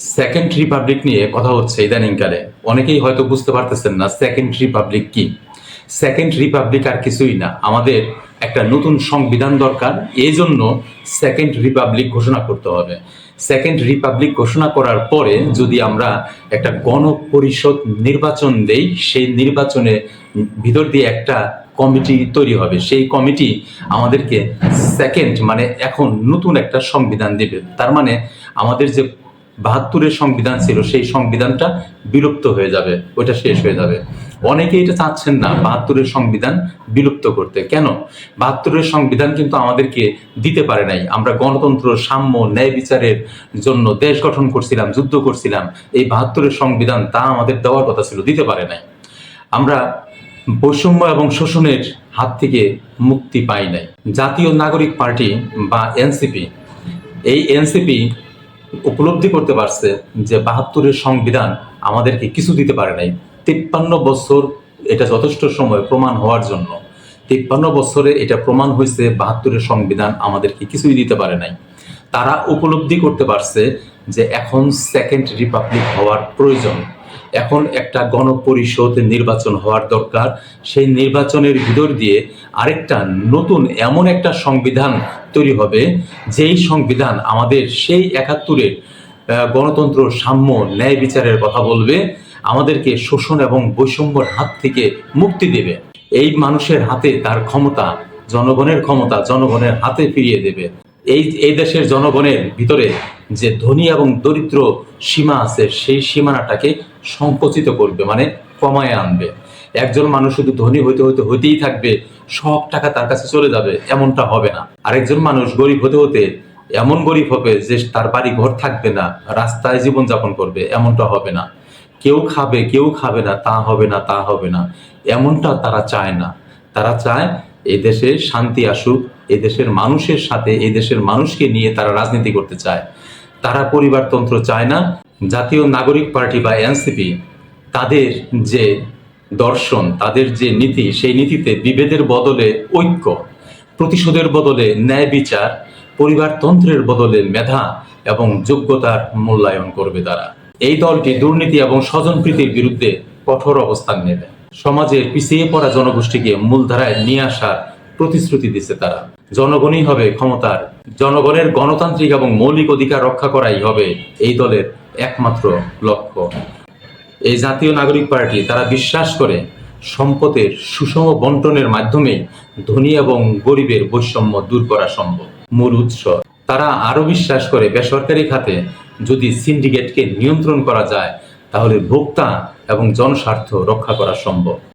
Second Republic নিয়ে কথা হচ্ছে ইদানিংকালে। অনেকেই হয়তো বুঝতে পারতেছেন না সেকেন্ড রিপাবলিক কি। সেকেন্ড রিপাবলিক আর কিছুই না। আমাদের একটা নতুন সংবিধান দরকার এই জন্য সেকেন্ড রিপাবলিক ঘোষণা করতে হবে। সেকেন্ড রিপাবলিক ঘোষণা করার পরে যদি আমরা একটা গণপরিষদ নির্বাচন দেই, সেই নির্বাচনে ভিতর দিয়ে একটা কমিটি তৈরি হবে। সেই কমিটি আমাদেরকে সেকেন্ড মানে এখন নতুন একটা সংবিধান দেবে। তার মানে আমাদের যে বাহাত্তরের সংবিধান ছিল, সেই সংবিধানটা বিলুপ্ত হয়ে যাবে ওটা শেষ হয়ে যাবে। অনেকে এটা চাচ্ছেন না, বাহাত্তরের সংবিধান বিলুপ্ত করতে। কেন? বাহাত্তরের সংবিধান কিন্তু আমাদেরকে দিতে পারে নাই। আমরা গণতন্ত্র, সাম্য, ন্যায় বিচারের জন্য দেশ গঠন করছিলাম, যুদ্ধ করছিলাম, এই বাহাত্তরের সংবিধান তা আমাদের দেওয়ার কথা ছিল, দিতে পারে নাই। আমরা বৈষম্য এবং শোষণের হাত থেকে মুক্তি পাই নাই। জাতীয় নাগরিক পার্টি বা এনসিপি, এই এনসিপি উপলব্ধি করতে পারছে যে বাহাত্তরের সংবিধান আমাদেরকে কিছু দিতে পারে নাই। তিপ্পান্ন বছর এটা যথেষ্ট সময় প্রমাণ হওয়ার জন্য। তিপ্পান্ন বছরে এটা প্রমাণ হয়েছে বাহাত্তরের সংবিধান আমাদেরকে কিছুই দিতে পারে নাই। তারা উপলব্ধি করতে পারছে যে এখন সেকেন্ড রিপাবলিক হওয়ার প্রয়োজন। এখন একটা গণপরিষদ নির্বাচন হওয়ার দরকার। সেই নির্বাচনের ভিতর দিয়ে আরেকটা নতুন এমন একটা সংবিধান তৈরি হবে, যেই সংবিধান আমাদের সেই একাত্তরের গণতন্ত্র, সাম্য, ন্যায় বিচারের কথা বলবে, আমাদেরকে শোষণ এবং বৈষম্যর হাত থেকে মুক্তি দেবে। এই মানুষের হাতে তার ক্ষমতা, জনগণের ক্ষমতা, জনগণের হাতে ফিরিয়ে দেবে। এই এই দেশের জনগণের ভিতরে যে ধনী এবং দরিদ্র সীমা আছে, সেই সীমানাটাকে সংকুচিত করবে মানে কমায় আনবে। একজন মানুষ শুধু ধনী হইতে হইতে হইতেই থাকবে, সব টাকা তার কাছে চলে যাবে, এমনটা হবে না। আরেকজন মানুষ গরিব হতে হতে, এমন গরিব হবে যে তার বাড়ি ঘর থাকবে না, রাস্তায় জীবনযাপন করবে, এমনটা হবে না। কেউ খাবে কেউ খাবে না, তা হবে না, তা হবে না। এমনটা তারা চায় না। তারা চায় এই দেশে শান্তি আসুক এই দেশের মানুষের সাথে এই দেশের মানুষকে নিয়ে তারা রাজনীতি করতে চায়। তারা পরিবারতন্ত্র চায় না। জাতীয় নাগরিক পার্টি বা এনসিপি, তাদের যে দর্শন, তাদের যে নীতি, সেই নীতিতে বিভেদের বদলে ঐক্য, প্রতিশোধের বদলে ন্যায় বিচার পরিবারতন্ত্রের বদলে মেধা এবং যোগ্যতার মূল্যায়ন করবে তারা। এই দলটি দুর্নীতি এবং স্বজনপ্রীতির বিরুদ্ধে কঠোর অবস্থান নেবে। সমাজের পিছিয়ে পড়া জনগোষ্ঠীকে মূলধারায় নিয়ে আসার প্রতিশ্রুতি দিচ্ছে তারা। জনগণই হবে ক্ষমতার, জনগণের গণতান্ত্রিক এবং মৌলিক অধিকার রক্ষা করাই হবে এই দলের একমাত্র লক্ষ্য। এই জাতীয় নাগরিক পার্টি তারা বিশ্বাস করে, সম্পদের সুষম বন্টনের মাধ্যমে ধনী এবং গরিবের বৈষম্য দূর করা সম্ভব। মূল উৎস। তারা আরও বিশ্বাস করে, বেসরকারি খাতে যদি সিন্ডিকেটকে নিয়ন্ত্রণ করা যায়, তাহলে ভোক্তা এবং জনস্বার্থ রক্ষা করা সম্ভব।